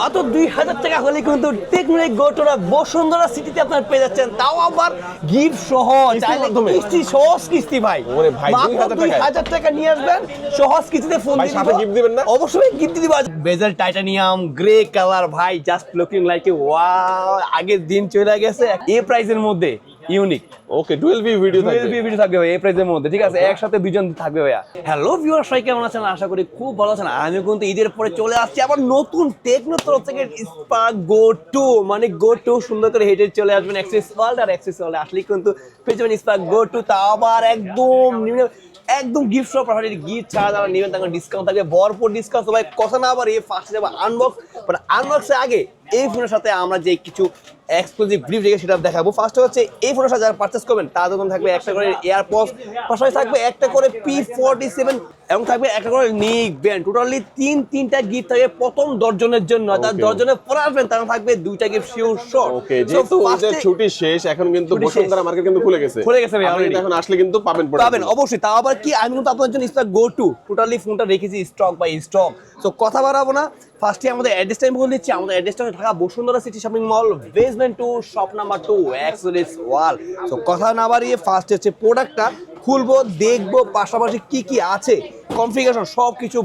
মাত্র দুই হাজার টাকা হলে কিন্তু টেকনোলজি গোটোরা বসুন্ধরা সিটিতে আপনার পেয়ে যাচ্ছেন। তাও আবার গিফট সহ? কিস্তি সহজ কিস্তি ভাই। ওরে ভাই, মাত্র দুই হাজার টাকা নিয়ে আসবেন সহজ কিস্তিতে ফোন দিয়ে সাথে gift দিবেন না? অবশ্যই গিফট দিব। বেজাল টাইটানিয়াম গ্রে কালার ভাই just looking like a wow আগের দিন চলে গেছে। এ প্রাইসের মধ্যে। Unique okay dual V video থাকবে। ভিডিও থাকবে ভাই এই প্রাইজের মধ্যে ঠিক আছে? একসাথে দুজন থাকবে ভাইয়া। হ্যালো ভিউয়ার সবাই কেমন আছেন? আশা করি খুব ভালো আছেন। আমি কিন্তু ঈদের পরে চলে আসছি আবার নতুন টেকনো তরফ থেকে স্পার্ক গো টু মানে গো টু সুন্দর করে হেঁটে চলে আসবেন অ্যাক্সেস ওয়ার্ল্ড আর অ্যাক্সেস ওয়ার্ল্ড আসলেই কিন্তু পেয়ে যাবেন স্পার্ক গো টু তা আবার একদম নিম্ন একদম গিফট সব পাঠাতে গিফট ছাড়া যারা নেবেন তাদের ডিসকাউন্ট থাকবে। ভরপুর ডিসকাউন্ট সবাই কথা না আবার এই ফার্স্ট যাবে আনবক্স বাট আনবক্সের আগে এই ফোনের সাথে আমরা যে কিছু এক্সক্লুসিভ ব্রিফ রেখে সেটা দেখাবো। ফার্স্ট হচ্ছে এই ফোনের সাথে যারা পারচেস করবেন তার জন্য থাকবে একটা করে এয়ারপডস পাশাপাশি থাকবে একটা করে পি ফোরটি সেভেন এবং থাকবে একটা করে নিক ব্যান্ড টোটালি তিন তিনটা গিফট থাকবে প্রথম দশজনের জন্য। তার দশজনের পরে আসবেন তার থাকবে দুইটা গিফট শিওর শর্ট ওকে যেহেতু ছুটি শেষ এখন কিন্তু বসুন্ধরা মার্কেট কিন্তু খুলে গেছে। খুলে গেছে ভাই, এখন আসলে কিন্তু পাবেন পাবেন অবশ্যই। তাও আবার কি আমি কিন্তু আপনার জন্য স্টক গো টু টোটালি ফোনটা রেখেছি স্টক বাই স্টক তো কথা বাড়াবো না। ফার্স্টে আমাদের অ্যাড্রেসটা আমি বলে দিচ্ছি। আমাদের অ্যাড্রেসটা Dhaka Bashundhara city shopping mall basement two shop number two এক্সলিস ওয়াল তো কথা না বাড়িয়ে ফার্স্ট হচ্ছে প্রোডাক্টটা খুলবো, দেখব, পাশাপাশি কি কি আছে কনফিগারেশন সব কিছু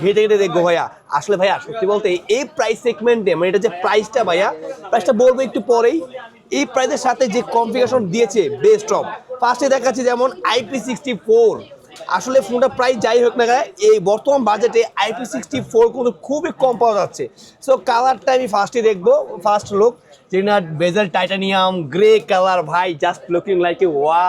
ঘেটে ঘেটে দেখব ভাইয়া। আসলে ভাইয়া, সত্যি বলতে এই প্রাইস সেগমেন্টে মানে এটা যে প্রাইসটা ভাইয়া প্রাইসটা বলব একটু পরেই, এই প্রাইসের সাথে যে কনফিগারেশন দিয়েছে বেস্ট অফ ফার্স্টে দেখাচ্ছি যেমন আইপি সিক্সটি ফোর আসলে ফোনটা প্রাইস যাই হোক না কেন, এই বর্তমান বাজেটে আইপি সিক্সটি ফোর কিন্তু খুবই কম পাওয়া যাচ্ছে। সো কালারটা আমি ফার্স্টে দেখব ফার্স্ট লুক যেটা বেজাল টাইটানিয়াম গ্রে কালার ভাই জাস্ট লুকিং লাইক ওয়া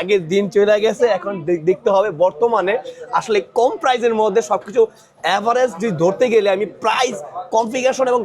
আগের দিন চলে গেছে, এখন দেখ- দেখতে হবে বর্তমানে। আসলে কম প্রাইসের মধ্যে সব কিছু অ্যাভারেজ যদি ধরতে গেলে আমি প্রাইস কনফিগারেশন এবং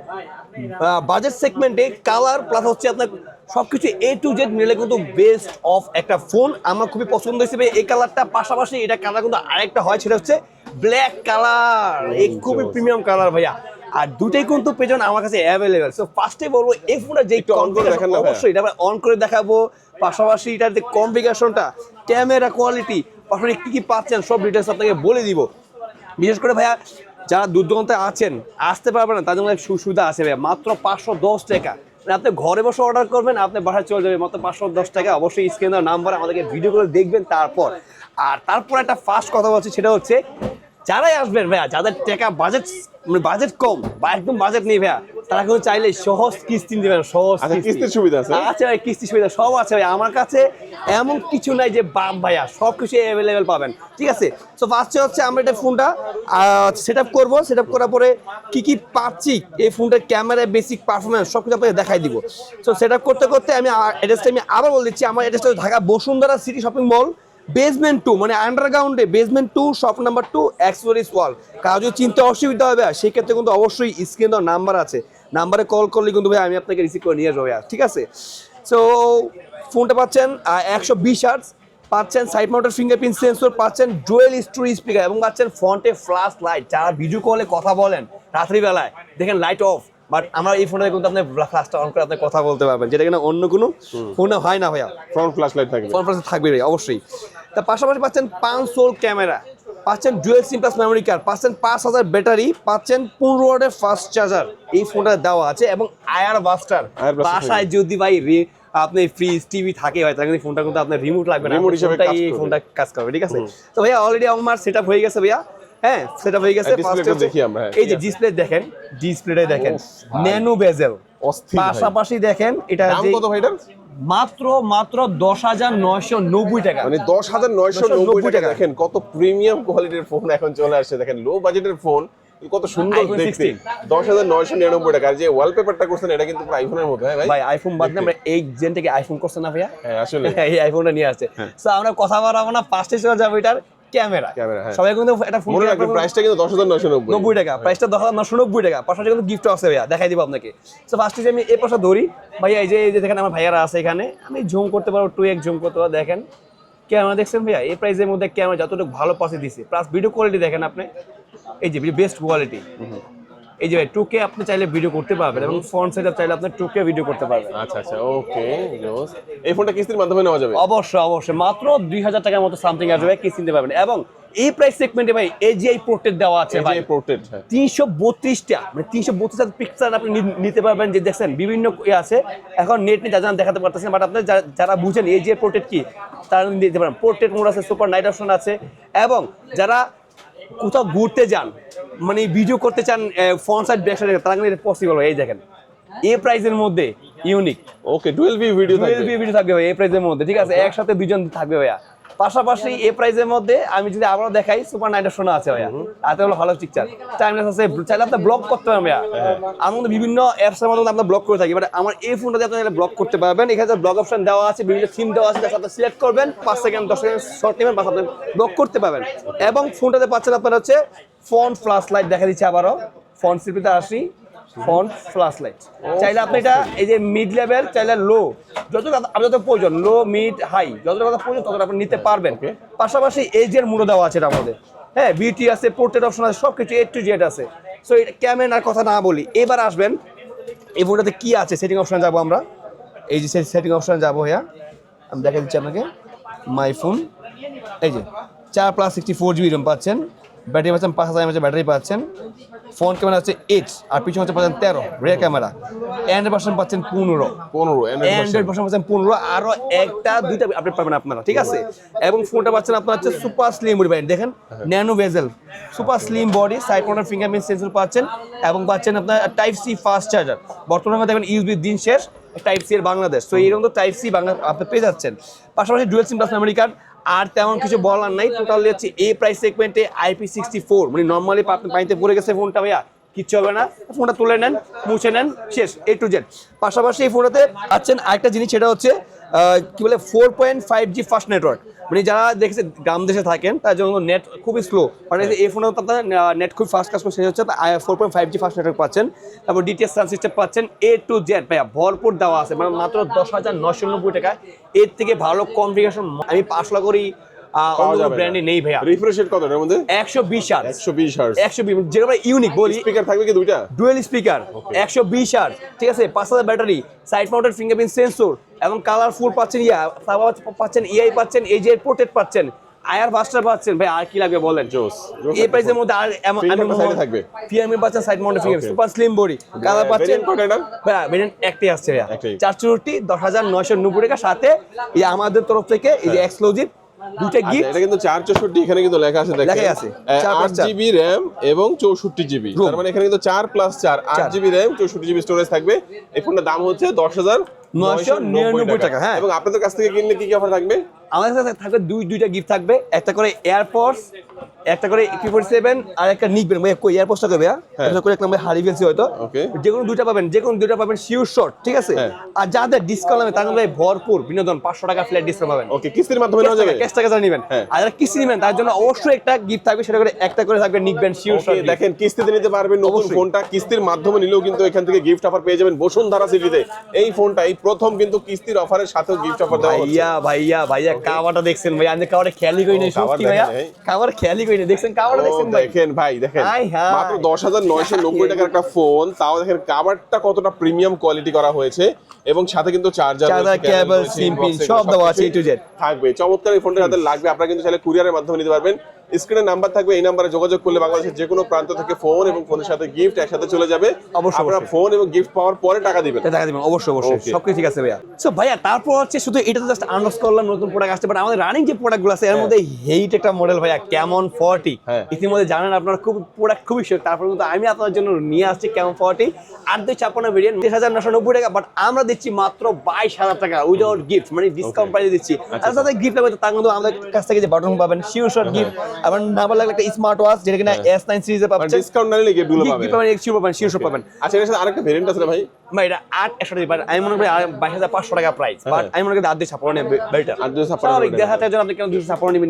বাজেট সেগমেন্টে কালার প্লাস হচ্ছে আপনার সবকিছু এ টু জেড মিলে কিন্তু বেস্ট অফ একটা ফোন আমার খুবই পছন্দ হিসেবে এই কালারটা পাশাপাশি এটা কালার কিন্তু আরেকটা হয় সেটা হচ্ছে ব্ল্যাক কালার এই খুবই প্রিমিয়াম কালার ভাইয়া। আর দুটাই কিন্তু পেছন আমার কাছে অ্যাভেলেবেল সো ফার্স্টে বলব এই ফোনটা যে একটু on করে দেখান না অবশ্যই এটা অন করে দেখাবো। পাশাপাশি এটার যে কনফিগারেশনটা ক্যামেরা কোয়ালিটি পাশাপাশি কি কি পাচ্ছেন সব ডিটেলস আপনাকে বলে দিব। বিশেষ করে ভাইয়া যারা দূর দূরান্তে আছেন আসতে পারবেন না তাদের জন্য সুবিধা আছে ভাইয়া। মাত্র পাঁচশো দশ টাকা। আপনি ঘরে বসে অর্ডার করবেন, আপনি বাসায় চলে যাবে মাত্র পাঁচশো দশ টাকা। অবশ্যই স্ক্রিনের নাম্বার আমাদেরকে ভিডিও করে দেখবেন তারপর। আর তারপর একটা ফার্স্ট কথা বলছি, সেটা হচ্ছে যারাই আসবেন ভাইয়া যাদের টাকা বাজেট মানে বাজেট কম বা একদম বাজেট নেই ভাইয়া তারা কিন্তু চাইলে সহজ কিস্তি দেবেন সহজ আচ্ছা, কিস্তির সুবিধা আছে? আছে ভাই কিস্তি সুবিধা সব আছে ভাই। আমার কাছে এমন কিছু নাই যে বাপ ভাইয়া সব কিছু অ্যাভেলেবেল পাবেন ঠিক আছে? সো ফার্স্টে হচ্ছে আমরা এটা ফোনটা সেট আপ করব। সেট আপ করার পরে কি কি পাচ্ছি এই ফোনটার ক্যামেরা বেসিক পারফরমেন্স সব কিছু আপনাকে দেখাই দিব। সো সেট আপ করতে করতে আমি অ্যাড্রেসটা আমি আবার বলে দিচ্ছি। আমার অ্যাড্রেসটা Dhaka Bashundhara city shopping mall basement two মানে আন্ডারগ্রাউন্ডে basement two shop number two এক্সপোরিস ওয়াল কারও যদি চিনতে অসুবিধা হবে সেই ক্ষেত্রে কিন্তু অবশ্যই স্ক্রিন নাম্বার আছে। নাম্বারে কল করলে কিন্তু ভাই আমি আপনাকে রিসিভ করে নিয়ে যাব ভাইয়া, ঠিক আছে? সো ফোনটা পাচ্ছেন একশো বিশ আর্টস পাচ্ছেন সাইড মাউন্টের ফিঙ্গারপ্রিন্ট সেন্সর পাচ্ছেন ডুয়েল স্টোরি স্পিকার এবং পাচ্ছেন ফ্রন্টে ফ্লাশ লাইট যারা ভিডিও কলে কথা বলেন রাত্রিবেলায় দেখেন লাইট অফ বাট আমরা এই ফোনে কিন্তু আপনি ফ্লাশটা অন করে আপনি কথা বলতে পারবেন যেটা কিনা অন্য কোনো ফোনে হয় না ভাইয়া। ফ্রন্ট ফ্ল্যাশ লাইট থাকবে। ফোন প্লাসে থাকবে অবশ্যই। তার পাশাপাশি পাচ্ছেন পাঁচ সোল ক্যামেরা পাচ্ছেন dual SIM plus memory card পাচ্ছেন পাঁচ হাজার ব্যাটারি পাচ্ছেন পনেরো ওয়াটের ফাস্ট চার্জার এই ফোনটা দেওয়া আছে এবং আয়ার বাস্টার। বাসায় যদি ভাই আপনি ফ্রিজ টিভি থাকে ভাই তাহলে ফোনটা কিন্তু আপনার রিমোট লাগবে না আপনার হিসেবে এই ফোনটা কাজ করবে ঠিক আছে? তো ভাইয়া অলরেডি আমার সেট হয়ে গেছে ভাইয়া। হ্যাঁ সেট আপ হয়ে গেছে দেখি আমরা, হ্যাঁ, এই যে। ডিসপ্লে দেখেন ডিসপ্লেটাই দেখেন। ন্যানো বেজেল পাশাপাশি দেখেন এটা কত ভাই? মাত্র মাত্র দশ হাজার নয়শো নব্বই টাকা। মানে দশ হাজার নয়শো নব্বই টাকা। দেখেন কত প্রিমিয়াম কোয়ালিটির ফোন এখন চলে আসছে। দেখেন লো বাজেটের ফোন কত সুন্দর দেখতে। দশ হাজার নয়শো নিরানব্বই টাকা। যে ওয়ালপেপারটা করছেন এটা কিন্তু আইফোনের মতো হ্যাঁ ভাই? আইফোন বাদ আমরা এই জেন থেকে আইফোন করছে না ভাইয়া? হ্যাঁ আসলে। এই আইফোনটা নিয়ে আসছে। তো আমরা কথা বলব না ফার্স্টে চলে যাব এটার। ক্যামেরা। হ্যাঁ। সবাই কিন্তু এটা ফোন রাখবেন প্রাইসটা কিন্তু দশ হাজার নয়শো নব্বই। নব্বই টাকা প্রাইসটা নশো নব্বই টাকা। পাশাপাশি কিন্তু গিফট আছে ভাইয়া দেখাই দিব আপনাকে। তো ফার্স্টে যে আমি এই পাশে ধরি। ভাইয়া এই যে এই যে দেখেন আমার ভাইয়ারা আছে এখানে। আমি ঝুম করতে পারব টু এক ঝুম করতে পারব দেখেন। ক্যামেরা দেখছেন ভাইয়া? এই প্রাইসের মধ্যে ক্যামেরা যতটুকু ভালো পাশে দিছে প্লাস ভিডিও কোয়ালিটি দেখেন আপনি। এই যে বেস্ট কোয়ালিটি এই যে টুকে আপনি চাইলে ভিডিও করতে পারবেন এবং ফ্রন্ট সাইড চাইলে আপনি টুকে ভিডিও করতে পারবেন। আচ্ছা আচ্ছা ওকে এই ফোনটা কিস্তির মাধ্যমে নেওয়া যাবে? অবশ্যই অবশ্যই। মাত্র দুই হাজার টাকার মতো সামথিং আসবে কিস্তি চিনতে পারবেন। এবং এই প্রাইস সেগমেন্টে ভাই এজিআই পোর্টেড দেওয়া আছে ভাই পোর্ট্রেট হ্যাঁ। তিনশো বত্রিশটা মানে তিনশো বত্রিশটা পিকচার আপনি নিতে পারবেন। যে দেখছেন বিভিন্ন ইয়ে আছে। এখন নেট নিয়ে যারা দেখাতে পারতেছেন বাট আপনার যারা- বুঝেন এই যে পোর্ট্রেট কি তারা নিতে পারেন। পোর্ট্রেট মোড আছে সুপার নাইট অপশন আছে। এবং যারা কোথাও ঘুরতে যান মানে ভিডিও করতে চান ফ্রন্ট সাইড ব্যাক সাইড তারা কিন্তু পসিবল এই দেখেন। এই প্রাইজের মধ্যে unique okay dual V video থাকবে। টুয়েলভ ভিডিও থাকবে ভাই এই প্রাইসের মধ্যে ঠিক আছে? একসাথে দুজন থাকবে ভাইয়া। পাশাপাশি এই প্রাইজের মধ্যে আমি যদি আবারও দেখাই সুপার নাইট শোনা আছে ভাইয়া। হলো ভালো পিকচার টাইমলেস আছে চাইলে আপনি ব্লক করতে পারেন ভাইয়া। আমার মধ্যে বিভিন্ন অ্যাপস এর মধ্যে আমরা ব্লক করে থাকি বাট আমার এই ফোনটাতে আপনি ব্লক করতে পারবেন। এখানে ব্লক অপশন দেওয়া আছে বিভিন্ন থিম দেওয়া আছে আপনি সিলেক্ট করবেন পাঁচ সেকেন্ড দশ সেকেন্ড শর্ট নেবেন বাস আপনি ব্লক করতে পারবেন। এবং ফোনটাতে পাচ্ছেন আপনার হচ্ছে ফোন ফ্লাশ লাইট দেখা দিচ্ছে আবারও। ফোন সিপিতে আসি। ফোন ফ্লাশ লাইট চাইলে আপনি এটা এই যে মিড লেভেল চাইলে লো যত আপনি যত প্রয়োজন লো মিড হাই যতটা কথা প্রয়োজন ততটা আপনি নিতে পারবেন। পাশাপাশি এজের মুড়ো দেওয়া আছে এটার মধ্যে। হ্যাঁ বিউটি আছে পোর্ট্রেট অপশন আছে সব কিছু এ টু জেড আছে। সো এটা ক্যামেরার কথা না বলি। এবার আসবেন এই ফোনটাতে কি আছে? সেটিং অপশনে যাব আমরা। এই যে সেটিং অপশনে যাব হ্যাঁ আমি দেখা দিচ্ছি আপনাকে। মাই ফোন এই যে চার plus sixty four GB RAM পাচ্ছেন। ব্যাটারি পাচ্ছেন পাঁচ হাজার এমএচের ব্যাটারি পাচ্ছেন। ফ্রন্ট ক্যামেরা হচ্ছে এইট আর পিছনে হচ্ছে পাচ্ছেন তেরো রিয়ার ক্যামেরা অ্যান্ড্রয়েড ভার্সন পাচ্ছেন পনেরো। পনেরো অ্যান্ড্রয়েড ভার্সন পাচ্ছেন পনেরো আরও একটা দুইটা আপডেট পাবেন আপনারা ঠিক আছে? এবং ফোনটা পাচ্ছেন আপনার হচ্ছে সুপার স্লিম বডি পাবেন দেখেন nano bezel super slim body side corner fingerprint sensor পাচ্ছেন এবং পাচ্ছেন আপনার টাইপ সি ফাস্ট চার্জার বর্তমানে দেখবেন ইউজবি দিন শেষ টাইপ সি এর বাংলাদেশ। তো এইরকম তো টাইপ সি বাংলা আপনি পেয়ে যাচ্ছেন। পাশাপাশি dual SIM plus memory card আর তেমন কিছু বলার নাই। টোটালি হচ্ছে এই প্রাইস সেগমেন্টে আইপি সিক্সটি ফোর মানে নর্মালি পানিতে পড়ে গেছে ফোনটা ভাইয়া। কিচ্ছু হবে না। ফোনটা তুলে নেন, মুছে নেন, শেষ এ টু জেড পাশাপাশি এই ফোনটাতে পাচ্ছেন আরেকটা জিনিস, সেটা হচ্ছে কি বলে four point five G first network মানে যারা দেখেছে গ্রাম দেশে থাকেন তার জন্য নেট খুবই স্লো মানে এই ফোনে আপনার নেট খুব ফাস্ট কাজ করে শেষ হচ্ছে four point five G fast network পাচ্ছেন। তারপর ডিটিএস সাউন্ড সিস্টেম পাচ্ছেন এ টু জেড ভাইয়া ভরপুর দেওয়া আছে মানে মাত্র দশ হাজার নশো নব্বই টাকা এর থেকে ভালো কনফিগারেশন আমি আশা করি যাবে ব্র্যান্ডে নেই ভাইয়া। রিফ্রেশ রেট কত এর মধ্যে? একশো বিশ হার্জ একশো বিশ হার্স একশো বিশ যেটা ইউনিক বলি। স্পিকার থাকবে কি দুইটা? ডুয়েল স্পিকার একশো বিশ ঠিক আছে পাঁচ হাজার battery side mounted fingerprint sensor এবং কালারফুল পাচ্ছেন ইয়া পাচ্ছেন ইআই পাচ্ছেন এই যে পোর্ট্রেট পাচ্ছেন। আয়ার ফাস্টার পাচ্ছেন ভাই আর কি লাগবে বলেন? জোস এই প্রাইসের মধ্যে আর side এ থাকবে? ফিয়ারমি পাচ্ছেন side mounted finger super slim body colour পাচ্ছেন ভাই ভেরিয়েন্ট একটাই আসছে হাজার নয়শো নব্বই টাকা। সাথে এই আমাদের তরফ থেকে এই যে এক্সক্লুসিভ দুইটা গিগ এটা কিন্তু চার চৌষট্টি এখানে কিন্তু লেখা আছে দেখেন লেখা আছে। জিবি র্যাম এবং চৌষট্টি জিবি Room। তার মানে এখানে কিন্তু চার প্লাস চার আট চার। জিবি র্যাম চৌষট্টি জিবি স্টোরেজ থাকবে এই ফোনটার দাম হচ্ছে দশ হাজার নয়শো নিরানব্বই টাকা, হ্যাঁ। এবং আপনাদের কাছ থেকে কিনলে কি কি অফার থাকবে আমাদের কাছে থাকবে দুই দুইটা গিফট থাকবে। একটা করে এয়ারপডস একটা করে ফোর সেভেন আর একটা নিকবেন ভাই কই কবে। একটা করে একটা আমরা হারিয়ে ফেলছি হয়তো। যে কোনো দুইটা পাবেন যে কোনো দুইটা পাবেন শিওর শর্ট ঠিক আছে? হ্যাঁ। আর যাদের ডিসকাউন্ট হবে তাদের ভাই ভরপুর বিনোদন পাঁচশো টাকা ফ্ল্যাট ডিসকাউন্ট পাবেন। ওকে কিস্তির মাধ্যমে নেওয়া যাবে? ক্যাশ টাকা যারা নেবেন। হ্যাঁ। আর যারা কিস্তি নেবেন তার জন্য অবশ্যই একটা গিফট থাকবে সেটা করে একটা করে থাকবে নিকবেন শিওর Okay, শর্ট দেখেন কিস্তিতে নিতে পারবেন নতুন। ফোনটা। কিস্তির মাধ্যমে নিলেও কিন্তু এখান থেকে গিফট অফার পেয়ে যাবেন বসুন্ধরা সিটিতে। এই ফোনটা এই প্রথম কিন্তু কিস্তির অফারের সাথেও গিফট অফার দেওয়া হচ্ছে। ভাইয়া ভাইয়া ভাইয়া কাওয়াটা দেখছেন ভাই আমি কাওয়াটা খেয়ালই করি নাই সত্যি ভাই কাওয়ার খেয়ালই করি নাই দেখছেন কাওয়াটা দেখছেন ভাই? দেখেন ভাই দেখেন। মাত্র দশ হাজার নয়শো নব্বই টাকার একটা ফোন তাও দেখেন কাভারটা কতটা প্রিমিয়াম কোয়ালিটি করা হয়েছে এবং সাথে কিন্তু চার্জার cable, SIM pin সব দেওয়া আছে থাকবে। চমৎকার এই ফোনটা হাতে লাগবে আপনারা কিন্তু চাইলে কুরিয়ারের মাধ্যমে নিতে পারবেন। স্ক্রিনে নাম্বার থাকবে এই নাম্বারে যোগাযোগ করলে বাংলাদেশের যে কোনো প্রান্ত থেকে ফোন এবং ফোনের সাথে গিফট একসাথে চলে যাবে। অবশ্যই, আপনারা ফোন এবং গিফট পাওয়ার পরে টাকা দিবেন। দেখা দিবেন অবশ্যই অবশ্যই। সবকিছু ঠিক আছে ভাইয়া। সো ভাইয়া তারপর হচ্ছে শুধু এটা তো জাস্ট আনবক্স করলাম নতুন প্রোডাক্ট আসছে বাট আমাদের রানিং যে প্রোডাক্টগুলো আছে এর মধ্যে হেইট একটা মডেল ভাইয়া কেমন ফর্টি হ্যাঁ। ইতিমধ্যে জানেন আপনারা খুব প্রোডাক্ট খুবই শেষ তারপর কিন্তু আমি আপনার জন্য নিয়ে আসছি কেমন ফর্টি আট দুই ছাপ্পান্ন ভেরিয়েন্ট দেড় হাজার নশো নব্বই টাকা বাট আমরা দিচ্ছি মাত্র বাইশ হাজার টাকা উইদাউট গিফট মানে ডিসকাউন্ট প্রাইসে দিচ্ছি। আর সাথে গিফট লাগবে তার কিন্তু আমাদের কাছ থেকে যে বাটন পাবেন শিওর শর্ট গিফট আবার না বলে একটা স্মার্ট ওয়াচ যেটা কিনা এস নাইন সিরিজে পাচ্ছেন। ডিসকাউন্ট না নিলে গিফটগুলো পাবেন? পাবেন শিওর পাবেন শিওর পাবেন। আচ্ছা এর সাথে আরেকটা ভেরিয়েন্ট আছে ভাই। ভাই এটা আট একশো টাকা বাট আমি মনে করি বাইশ হাজার পাঁচশো টাকা প্রাইস বাট আমি মনে করি আট দিয়ে ছাপ্পান্ন নেবে বেটার আট দিয়ে ছাপ্পান্ন স্বাভাবিক হাজার জন্য আপনি কেন দুশো ছাপ্পান্ন নেবেন?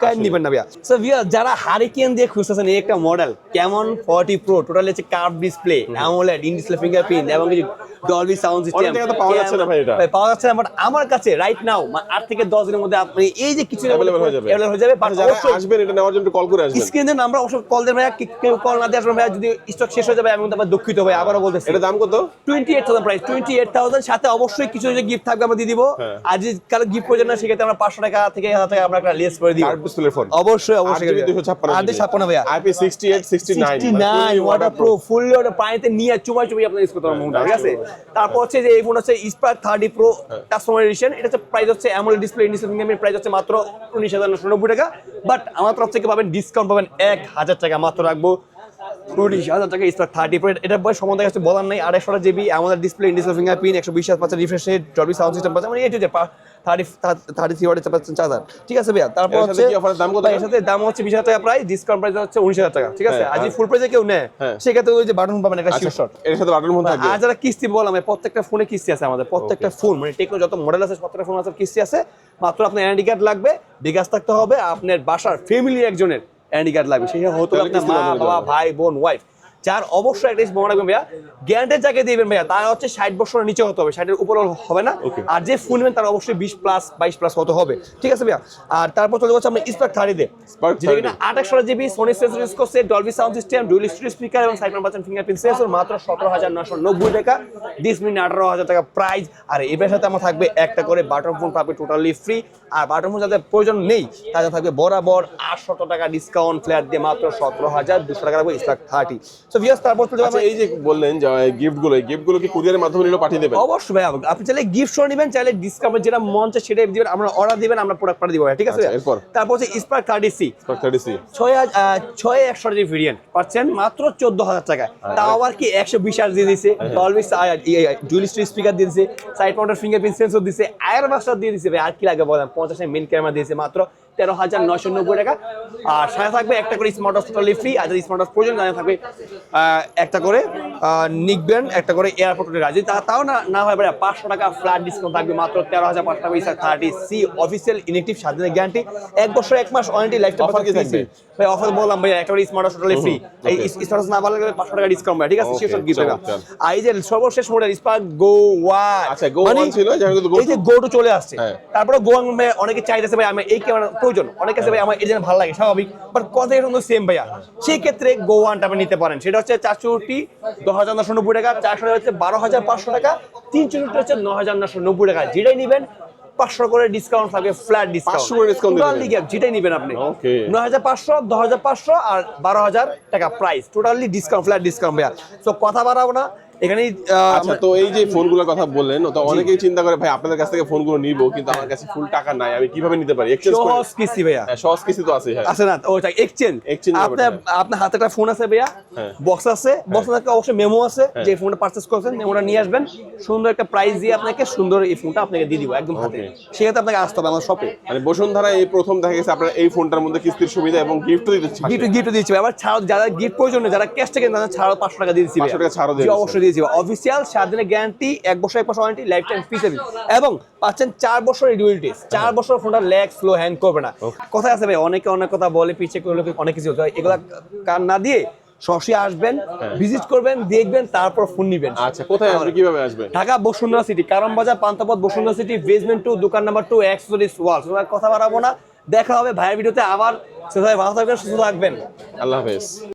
কেন নেবেন না ভাইয়া? সো ভিয়া যারা হারিকেন দিয়ে খুঁজতেছেন এই একটা মডেল কেমন ফর্টি প্রো টোটালি হচ্ছে curve display AMOLED in display fingerprint এবং কিছু ডলবি সাউন্ড সিস্টেম পাওয়া যাচ্ছে না ভাই এটা। পাওয়া যাচ্ছে না বাট আমার কাছে রাইট নাও আট থেকে দশ দিনের মধ্যে আপনি এই যে কিছু হয়ে যাবে। হয়ে যাবে বাট আচ্ছা, অবশ্যই আসবেন এটা নেওয়ার জন্য কল করে আসবেন। নাম্বার অবশ্যই কল কি- কেউ কল না দিয়ে আসবেন ভাইয়া। যদি স্টক শেষ হয়ে যাবে আমি কিন্তু আবার দুঃখিত ভাই আবারও বলতেছি। এটা দাম কত? Twenty eight thousand price twenty eight thousand সাথে অবশ্যই কিছু যে গিফট থাকবে আমরা দিয়ে দিব। হ্যাঁ। আর যদি কারও গিফট প্রয়োজন না সেক্ষেত্রে আমরা পাঁচশো টাকা থেকে হাজার টাকা আমরা একটা লেস করে ডিসপ্লের ফোন অবশ্যই অবশ্যই। দুশো ছাপ্পান্ন আট ছাপ্পান্ন ভাইয়া। IP sixty eight sixty nine 69 water proof fully ওটা পানিতে নিয়ে চুমাই চুমাই আপনার ইউজ করতে পারবেন ঠিক আছে? তারপর হচ্ছে যে এই ফোন হচ্ছে Spark thirty pro customer edition এটা হচ্ছে প্রাইস হচ্ছে অ্যামোলেড ডিসপ্লে ইন্ডিসপ্লে প্রাইস হচ্ছে মাত্র উনিশ হাজার নশো নব্বই টাকা। বাট আমার তরফ থেকে পাবেন ডিসকাউন্ট পাবেন এক হাজার টাকা মাত্র রাখব। উনিশ হাজার টাকা স্পার্ক থার্টি প্রো এটা বয়স সম্বন্ধে কাছে বলার নেই। আড়াইশো জিবি আমাদের ডিসপ্লে ইন্ডিসপ্লে ফিঙ্গার প্রিন্ট একশো বিশ পাঁচের refresh rate Dolby sound system পাচ্ছে মানে এই যে থার্টি থার্টি থ্রি ওয়াটের পাচ্ছেন চার্জার ঠিক আছে ভাইয়া? তারপর হচ্ছে কি offer এর দাম কত? এর সাথে দাম হচ্ছে বিশ হাজার টাকা প্রাইস ডিসকাউন্ট প্রাইস হচ্ছে উনিশ হাজার টাকা। ঠিক আছে? হ্যাঁ, আজ ফুল প্রাইসে কেউ নেয় হ্যাঁ। সেক্ষেত্রে ওই যে বাটন পাবেন একটা আচ্ছা শিওর এর সাথে বাটন ফোন থাকবে। আর যারা কিস্তি বললাম প্রত্যেকটা ফোনে কিস্তি আছে আমাদের প্রত্যেকটা ফোন মানে টেকনো যত মডেল আছে প্রত্যেকটা ফোন আছে কিস্তি আছে। মাত্র আপনার এনআইডি কার্ড লাগবে বিকাশ থাকতে হবে আপনার বাসার ফ্যামিলি একজনের এনআইডি কার্ড লাগবে সেই হতো তাহলে আপনার কিস্তি মা বন্ধ হয়ে বাবা যাবে। ভাই বোন ওয়াইফ যার অবশ্যই একটা জিনিস মনে রাখবেন ভাইয়া গ্যারান্টেড যাকে দিবেন ভাইয়া তার হচ্ছে ষাট বছরের নিচে হতে হবে ষাটের উপর হবে না। আর যে ফোন নেবেন তার অবশ্যই বিশ প্লাস বাইশ প্লাস হতে হবে। ঠিক আছে ভাইয়া? আর তারপর চলে যাচ্ছে আমরা স্পার্ক থার্টিতে যেটা 30 কিনা আঠাশশো জিবি সোনি সেন্সর ইউজ করছে Dolby sound system dual studio speaker এবং সাইড পাচ্ছেন ফিঙ্গারপ্রিন্ট সেন্সর মাত্র সতেরো হাজার নশো নব্বই টাকা। ডিস মিনিট আঠারো হাজার টাকা প্রাইস আর এবার সাথে আমার থাকবে একটা করে বাটন ফোন পাবে টোটালি ফ্রি আর বাটন ফোন যাদের প্রয়োজন নেই তাদের থাকবে বরাবর আটশত টাকা ডিসকাউন্ট ফ্ল্যাট দিয়ে মাত্র সতেরো হাজার দুশো টাকা রাখব স্টাক থার্টি সো ভিয়াস তারপর চলে যাব আচ্ছা এই যে বললেন যে গিফটগুলো গিফটগুলো কি কুরিয়ারের মাধ্যমে নিলেও পাঠিয়ে দেবেন? অবশ্যই ভাই আপনি চাইলে গিফট শো নেবেন চাইলে ডিসকাউন্ট যেটা মন চায় সেটাই দিবেন আমরা অর্ডার দিবেন আমরা প্রোডাক্ট পাঠিয়ে দিব ঠিক আছে আচ্ছা, এরপর? তারপর হচ্ছে Spark thirty C thirty C ছয় ছয় একশো ভেরিয়েন্ট পাচ্ছেন মাত্র চোদ্দ হাজার টাকা তাও আবার কি একশো বিশ আর দিয়ে দিছে ডলবি জুলিস্ট্রি স্পিকার দিয়ে দিছে সাইড মাউন্টার ফিঙ্গারপ্রিন্ট সেন্সর দিছে আয়ার মাস্টার দিয়ে দিছে ভাই আর কি লাগে বলেন? পঞ্চাশের মেন ক্যামেরা দিয়েছে মাত্র তেরো হাজার নশো নব্বই টাকা। আর সাথে থাকবে একটা করে স্মার্ট ওয়াচ টোটালি ফ্রি আর যদি স্মার্ট ওয়াচ প্রয়োজন তাহলে থাকবে একটা করে নিক ব্যান্ড একটা করে এয়ারপোর্ট রাজি তা তাও না না হয় ভাই পাঁচশো টাকা ফ্ল্যাট ডিসকাউন্ট থাকবে মাত্র তেরো হাজার পাঁচশো টাকা। ইসা থার্টি সি অফিসিয়াল ইনেকটিভ সাত দিনের গ্যারান্টি এক বছর এক মাস ওয়ারেন্টি লাইফ Offer কি থাকবে? ভাই অফার বললাম ভাই একটা করে স্মার্ট ওয়াচ টোটালি ফ্রি এই স্মার্ট ওয়াচ না ভালো লাগলে পাঁচশো টাকা ডিসকাউন্ট ভাই ঠিক আছে? শিওর গিফট ভাই আর এই যে সর্বশেষ মডেল স্পার্ক গো ওয়ান আচ্ছা, Go One ছিল, যাই এই যে গো টু চলে আসছে। হ্যাঁ। তারপরে গো ওয়ান অনেকে চাইতেছে ভাই আমি এই ক্যামেরা প্রয়োজন। অনেক কাছে ভাই আমার এই জন্য ভালো লাগে স্বাভাবিক। বাট কথা এটা সেম ভাইয়া। সেই ক্ষেত্রে গো ওয়ানটা আপনি নিতে পারেন। সেটা হচ্ছে চারশোটি দশ হাজার নশো নব্বই টাকা চারশো হচ্ছে বারো হাজার পাঁচশো টাকা তিন চল্লিশটা হচ্ছে ন হাজার নশো নব্বই টাকা। যেটাই নিবেন পাঁচশো করে ডিসকাউন্ট থাকবে ফ্ল্যাট ডিসকাউন্ট 500 করে discount দিয়ে দিবেন। গ্যাপ যেটাই নিবেন আপনি. নয় হাজার পাঁচশো দশ হাজার পাঁচশো আর বারো হাজার টাকা price totally discount flat discount ভাইয়া। তো কথা বাড়াবো না। এখানেই আচ্ছা তো এই যে ফোনগুলোর কথা বললেন তো অনেকেই চিন্তা করে ভাই আপনাদের কাছ থেকে ফোনগুলো নিবো কিন্তু আমার কাছে ফুল টাকা নাই আমি কীভাবে নিতে পারি? এক্সচেঞ্জ করে সহজ কিস্তি ভাইয়া। হ্যাঁ, সহজ কিস্তি তো আছে হ্যাঁ। আছে না? ওটা এক্সচেঞ্জ Exchange আপনার আপনার হাতে একটা ফোন আছে ভাইয়া। হ্যাঁ। বক্স আছে। বক্সে একটা অবশ্যই মেমো আছে যে ফোনটা পারচেজ করেছেন মেমোটা নিয়ে আসবেন। সুন্দর একটা প্রাইস দিয়ে আপনাকে সুন্দর এই ফোনটা আপনাকে দিয়ে দিব একদম হাতে. সেক্ষেত্রে আপনাকে আসতে হবে আমার শপে মানে বসুন্ধরা এই প্রথম দেখা গেছে আপনার এই ফোনটার মধ্যে কিস্তির সুবিধা এবং গিফটও দিতে চাচ্ছে। গিফট গিফট দিচ্ছি আবার ছাড় যারা গিফট প্রয়োজন যারা ক্যাশ থেকে তাদের ছাড় পাঁচশো টাকা দিয়ে দিচ্ছি 500 টাকা ছাড়ও দিয়ে অবশ্যই অফিসিয়াল সাত দিনের গ্যারান্টি এক বছর এক মাস warranty life time free service এবং পাচ্ছেন চার বছর চার বছর ফোনটা ল্যাগ স্লো হ্যাং করবে না। কথা আছে ভাই অনেকে অনেক কথা বলে পিছিয়ে করলে অনেক কিছু এগুলা কান না দিয়ে সরাসরি আসবেন ভিজিট করবেন দেখবেন তারপর ফোন নিবেন। আচ্ছা কোথায় আসবে কীভাবে আসবে? Dhaka Bashundhara City Karwan Bazar Panthapath Bashundhara City basement two দোকান নাম্বার টু এক্সোরিস ওয়াল কথা বাড়াবো না। দেখা হবে ভাইয়ের ভিডিওতে আবার। সেভাবে ভালো থাকবেন সুস্থ থাকবেন। আল্লাহ হাফেজ।